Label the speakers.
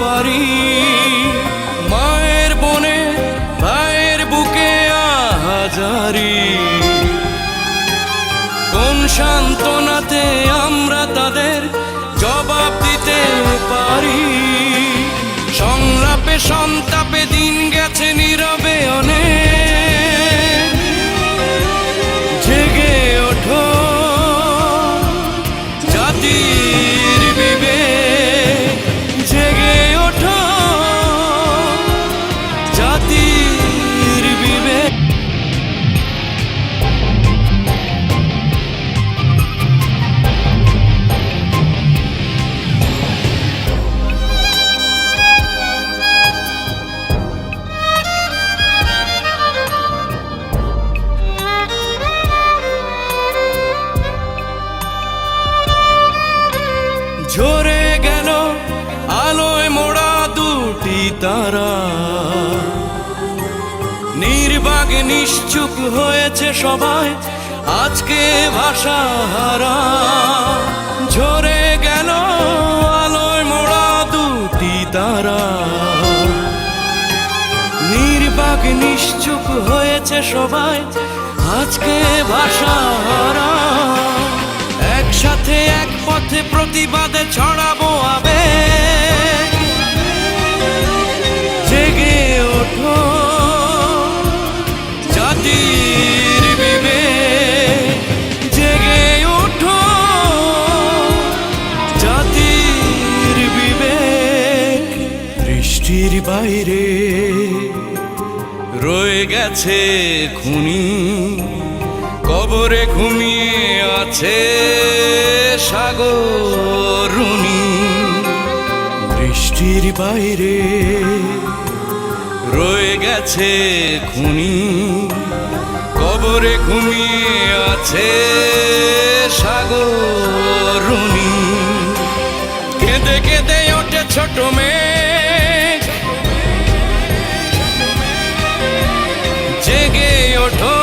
Speaker 1: পারি। মায়ের বনে ভাইয়ের বুকে আহাজারি কোন সান্ত্বনাতে আমরা তাদের জবাব দিতে পারি? ঝরে গেল আলোয় মোড়া দুটি তারা। নির্বাগ নিশ্চুপ হয়েছে সবাই, আজকে ভাষা হারা। ঝরে গেল আলোয় মোড়া দুটি তারা। নির্বাক নিশ্চুপ হয়েছে সবাই, আজকে ভাষা হারা। পথে প্রতিবাদে ছড়াবো আবে জেগে ওঠো। জাতির বিবে জেগে ওঠো। জাতির বিবেক। দৃষ্টির বাইরে রয়ে গেছে খুনি। কবরে ঘুমিয়ে আছে। সাগরুনি দৃষ্টির বাইরে রয়ে গেছে খুনি, কবরে ঘুমিয়ে আছে সাগরুনি। কেঁদে কেঁদে ওঠে ছোট মেঘ, জেগে ওঠো।